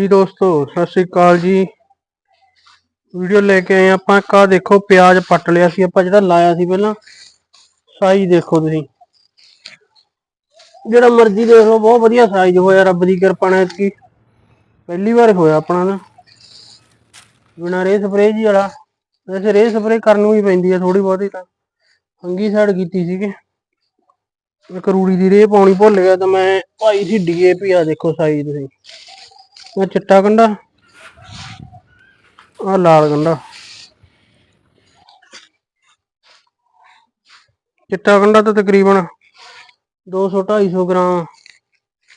ਹਾਂਜੀ ਦੋਸਤੋ, ਸਤਿ ਸ੍ਰੀ ਅਕਾਲ ਜੀ। ਵੀਡੀਓ ਲੈ ਕੇ ਆਏ ਆਪਾਂ। ਕਾ ਦੇਖੋ, ਪਿਆਜ਼ ਪੱਟ ਲਿਆ ਸੀ ਆਪਾਂ, ਜਿਹੜਾ ਲਾਇਆ ਸੀ ਪਹਿਲਾਂ। ਸਾਈਜ਼ ਦੇਖੋ ਤੁਸੀਂ। ਜਿਹੜਾ ਮਰਜ਼ੀ ਦੇਖ ਲਓ, ਬਹੁਤ ਵਧੀਆ ਸਾਈਜ਼ ਹੋਇਆ। ਰੱਬ ਦੀ ਕਿਰਪਾ ਨਾਲ ਇਤਕੀ ਪਹਿਲੀ ਵਾਰ ਹੋਇਆ ਆਪਣਾ ਨਾ। ਬਿਨਾਂ ਰੇ ਸਪਰੇਅ ਜੀ ਵਾਲਾ। ਵੈਸੇ ਰੇ ਸਪਰੇਅ ਕਰਨ ਨੂੰ ਹੀ ਪੈਂਦੀ ਆ ਥੋੜੀ ਬਹੁਤੀ ਤਾਂ। ਫੰਗੀ ਸਾਈਡ ਕੀਤੀ ਸੀਗੇ। ਇੱਕ ਰੂੜੀ ਦੀ ਰੇ ਪਾਉਣੀ ਭੁੱਲ ਗਿਆ ਤਾਂ ਮੈਂ ਭਾਈ ਸੀ ਡੀਏਪੀ ਆ, ਦੇਖੋ ਸਾਈਜ਼ ਤੁਸੀਂ। ਇਹ ਚਿੱਟਾ ਗੰਡਾ ਆ ਲਾਲ ਗੰਡਾ ਚਿੱਟਾ ਗੰਡਾ ਤਾਂ ਤਕਰੀਬਨ 200 250 ਗ੍ਰਾਮ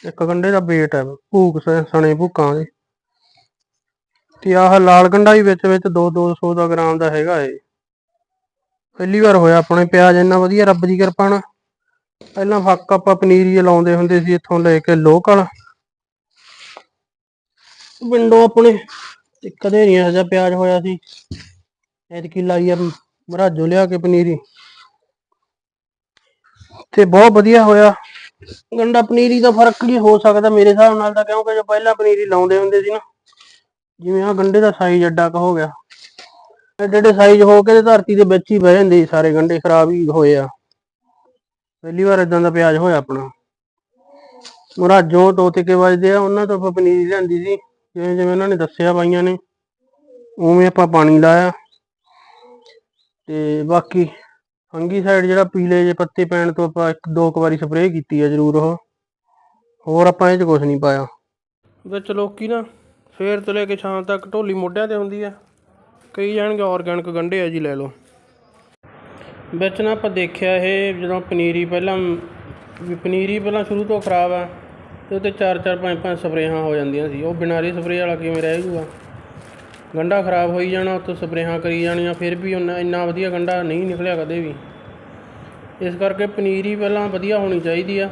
ਇੱਕ ਗੰਡੇ ਦਾ weight ਹੈ ਭੂਕ ਸਣੇ ਭੂਕਾਂ ਦੇ। ਤੇ ਆਹ ਲਾਲ ਗੰਡਾ ਹੀ ਵਿੱਚ ਵਿੱਚ 2 200 ਦਾ ਗ੍ਰਾਮ ਦਾ ਹੈਗਾ ਏ। ਪਹਿਲੀ ਵਾਰ ਹੋਇਆ ਆਪਣੇ ਪਿਆਜ਼, ਇੰਨਾ ਵਧੀਆ ਰੱਬ ਦੀ ਕਿਰਪਾ ਨਾਲ। ਪਹਿਲਾਂ ਫੱਕ ਆਪਾਂ ਪਨੀਰੀ ਲਾਉਂਦੇ ਹੁੰਦੇ ਸੀ ਇੱਥੋਂ ਲੈ ਕੇ ਲੋਕਲ। ਪਿੰਡੋਂ ਆਪਣੇ ਤੇ ਕਦੇ ਨਹੀਂ ਇਹੋ ਜਿਹਾ ਪਿਆਜ਼ ਹੋਇਆ ਸੀ। ਐਤਕੀ ਲਾਈ ਆ ਮਰਾਜੋ ਲਿਆ ਕੇ ਪਨੀਰੀ ਤੇ ਬਹੁਤ ਵਧੀਆ ਹੋਇਆ। ਗੰਡਾ ਪਨੀਰੀ ਦਾ ਫ਼ਰਕ ਕੀ ਹੋ ਸਕਦਾ ਮੇਰੇ ਹਿਸਾਬ ਨਾਲ ਤਾਂ, ਕਿਉਂਕਿ ਜੋ ਪਹਿਲਾਂ ਪਨੀਰੀ ਲਾਉਂਦੇ ਹੁੰਦੇ ਸੀ ਨਾ, ਜਿਵੇਂ ਆ ਗੰਡੇ ਦਾ ਸਾਈਜ਼ ਐਡਾ ਕ ਹੋ ਗਿਆ। ਐਡੇ ਐਡੇ ਸਾਈਜ਼ ਹੋ ਕੇ ਤੇ ਧਰਤੀ ਦੇ ਵਿੱਚ ਹੀ ਬਹਿ ਜਾਂਦੇ ਸੀ ਸਾਰੇ ਗੰਡੇ, ਖਰਾਬ ਹੀ ਹੋਏ ਆ। ਪਹਿਲੀ ਵਾਰ ਇਦਾਂ ਦਾ ਪਿਆਜ਼ ਹੋਇਆ ਆਪਣਾ। ਮਰਾਜੋਂ ਤੋਤੇ ਕੇ ਵੱਜਦੇ ਆ, ਉਹਨਾਂ ਤੋਂ ਆਪਾਂ ਪਨੀਰੀ ਲਿਆਂਦੀ ਸੀ। ਜਿਵੇਂ ਜਿਵੇਂ ਉਹਨਾਂ ਨੇ ਦੱਸਿਆ ਬਾਈਆਂ ਨੇ, ਉਵੇਂ ਆਪਾਂ ਪਾਣੀ ਲਾਇਆ। ਤੇ ਬਾਕੀ ਫੰਗੀ ਸਾਈਡ ਜਿਹੜਾ ਪੀਲੇ ਜੇ ਪੱਤੇ ਪੈਣ ਤੋਂ ਆਪਾਂ ਇੱਕ ਦੋ ਕੁ ਵਾਰੀ ਸਪਰੇਅ ਕੀਤੀ ਆ ਜ਼ਰੂਰ ਉਹ। ਹੋਰ ਆਪਾਂ ਇਹ ਚ ਕੁਝ ਨਹੀਂ ਪਾਇਆ। ਵਿੱਚ ਲੋਕੀ ਨਾ ਫੇਰ ਤੋਂ ਲੈ ਕੇ ਸ਼ਾਮ ਤੱਕ ਢੋਲੀ ਮੋਢਿਆਂ ਤੇ ਹੁੰਦੀ ਆ। ਕਈ ਜਾਣਗੇ ਆਰਗੈਨਿਕ ਗੰਢੇ ਆ ਜੀ ਲੈ ਲਓ। ਵਿੱਚ ਨਾ ਆਪਾਂ ਦੇਖਿਆ ਇਹ ਜਦੋਂ ਪਨੀਰੀ ਪਹਿਲਾਂ, ਵੀ ਪਨੀਰੀ ਪਹਿਲਾਂ ਸ਼ੁਰੂ ਤੋਂ ਖਰਾਬ ਆ। ਤੇ ਉੱਤੇ 4-4 5-5 ਸਪਰੇਹਾਂ ਹੋ ਜਾਂਦੀਆਂ ਸੀ। ਉਹ ਬਿਨਾਂ ਰੇ ਸਪਰੇਅ ਵਾਲਾ ਕਿਵੇਂ ਰਹਿ ਜੂਗਾ? ਗੰਢਾ ਖਰਾਬ ਹੋਈ ਜਾਣਾ, ਉੱਤੋਂ ਸਪਰੇਹਾਂ ਕਰੀ ਜਾਣੀਆਂ, ਫਿਰ ਵੀ ਉਹਨਾਂ ਇੰਨਾ ਵਧੀਆ ਗੰਢਾ ਨਹੀਂ ਨਿਕਲਿਆ ਕਦੇ ਵੀ। ਇਸ ਕਰਕੇ ਪਨੀਰੀ ਪਹਿਲਾਂ ਵਧੀਆ ਹੋਣੀ ਚਾਹੀਦੀ ਆ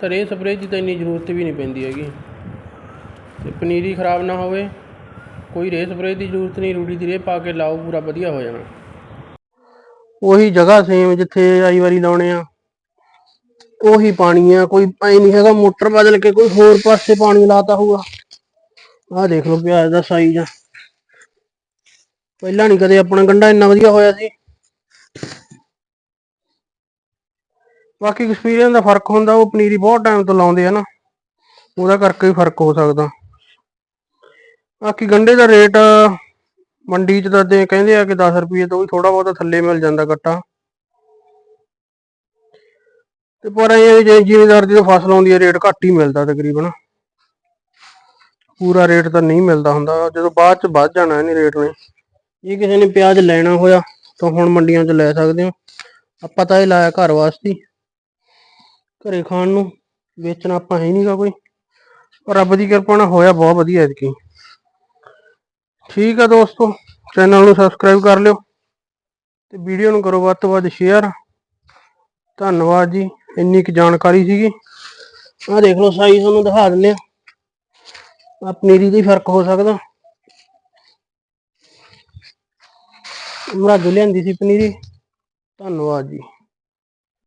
ਤਾਂ ਰੇ ਸਪਰੇਅ ਦੀ ਤਾਂ ਇੰਨੀ ਜ਼ਰੂਰਤ ਵੀ ਨਹੀਂ ਪੈਂਦੀ ਹੈਗੀ। ਅਤੇ ਪਨੀਰੀ ਖਰਾਬ ਨਾ ਹੋਵੇ, ਕੋਈ ਰੇ ਸਪਰੇਅ ਦੀ ਜ਼ਰੂਰਤ ਨਹੀਂ, ਰੂੜੀ ਦੀ ਰੇ ਪਾ ਕੇ ਲਾਓ, ਪੂਰਾ ਵਧੀਆ ਹੋ ਜਾਣਾ। ਉਹੀ ਜਗ੍ਹਾ ਸੇਮ ਜਿੱਥੇ ਆਈ ਵਾਰੀ ਲਾਉਣੇ ਆ। ਉਹੀ ਪਾਣੀ ਆ ਕੋਈ ਐ ਨਹੀਂ ਹੈਗਾ ਮੋਟਰ ਬਦਲ ਕੇ ਕੋਈ ਹੋਰ ਪਾਸੇ ਪਾਣੀ ਲਾਤਾ ਹੋਊਗਾ। ਆਹ ਦੇਖ ਲਓ ਪਿਆਜ਼ ਦਾ ਸਾਈਜ਼ ਆ ਪਹਿਲਾਂ ਨਹੀਂ ਕਦੇ ਆਪਣਾ ਗੰਡਾ ਇੰਨਾ ਵਧੀਆ ਹੋਇਆ ਸੀ। ਬਾਕੀ ਐਕਸਪੀਰੀਅੰਸ ਦਾ ਫ਼ਰਕ ਹੁੰਦਾ, ਉਹ ਪਨੀਰੀ ਬਹੁਤ ਟਾਈਮ ਤੋਂ ਲਾਉਂਦੇ ਆ ਨਾ। ਉਹਦਾ ਕਰਕੇ ਵੀ ਫ਼ਰਕ ਹੋ ਸਕਦਾ। ਬਾਕੀ ਗੰਡੇ ਦਾ ਰੇਟ ਮੰਡੀ 'ਚ ਤਾਂ ਕਹਿੰਦੇ ਆ ਕਿ 10 ਰੁਪਏ ਤੋਂ ਵੀ ਥੋੜਾ ਬਹੁਤਾ ਥੱਲੇ ਮਿਲ ਜਾਂਦਾ ਗੱਟਾ ਤੇ ਪਰ ਇਹ ਜੇ ਜ਼ਿਮੀਦਾਰ ਦੀ ਫਸਲ ਆਉਂਦੀ ਹੈ ਰੇਟ ਘੱਟ ਹੀ ਮਿਲਦਾ ਤਕਰੀਬਨ। ਪੂਰਾ ਰੇਟ ਤਾਂ ਨਹੀਂ ਮਿਲਦਾ ਹੁੰਦਾ, ਜਦੋਂ ਬਾਅਦ ਚ ਵੱਧ ਜਾਣਾ ਇਹਨੇ ਰੇਟ ਨੇ। ਜੇ ਕਿਸੇ ਨੇ ਪਿਆਜ਼ ਲੈਣਾ ਹੋਇਆ, ਤਾਂ ਹੁਣ ਮੰਡੀਆਂ 'ਚ ਲੈ ਸਕਦੇ ਹੋ। ਆਪਾਂ ਤਾਂ ਇਹ ਲਾਇਆ ਘਰ ਵਾਸਤੇ ਘਰੇ ਖਾਣ ਨੂੰ ਵੇਚਣਾ ਆਪਾਂ ਹੈ ਨਹੀਂਗਾ ਕੋਈ। ਪਰ ਰੱਬ ਦੀ ਕਿਰਪਾ ਨਾਲ ਹੋਇਆ ਬਹੁਤ ਵਧੀਆ ਐਤਕੀ। ਠੀਕ ਆ ਦੋਸਤੋ, ਚੈਨਲ ਨੂੰ ਸਬਸਕ੍ਰਾਈਬ ਕਰ ਲਿਓ। ਤੇ ਵੀਡੀਓ ਨੂੰ ਕਰੋ ਵੱਧ ਤੋਂ ਵੱਧ ਸ਼ੇਅਰ। ਧੰਨਵਾਦ ਜੀ। ਇੰਨੀ ਕੁ ਜਾਣਕਾਰੀ ਸੀਗੀ। ਆਹ ਦੇਖ ਲਓ ਸਾਈਜ਼ ਤੁਹਾਨੂੰ ਦਿਖਾ ਦਿੰਦੇ ਆ ਆ ਪਨੀਰੀ ਦਾ ਹੀ ਫ਼ਰਕ ਹੋ ਸਕਦਾ। ਮਰਾਜੋ ਲਿਆਂਦੀ ਸੀ ਪਨੀਰੀ। ਧੰਨਵਾਦ ਜੀ।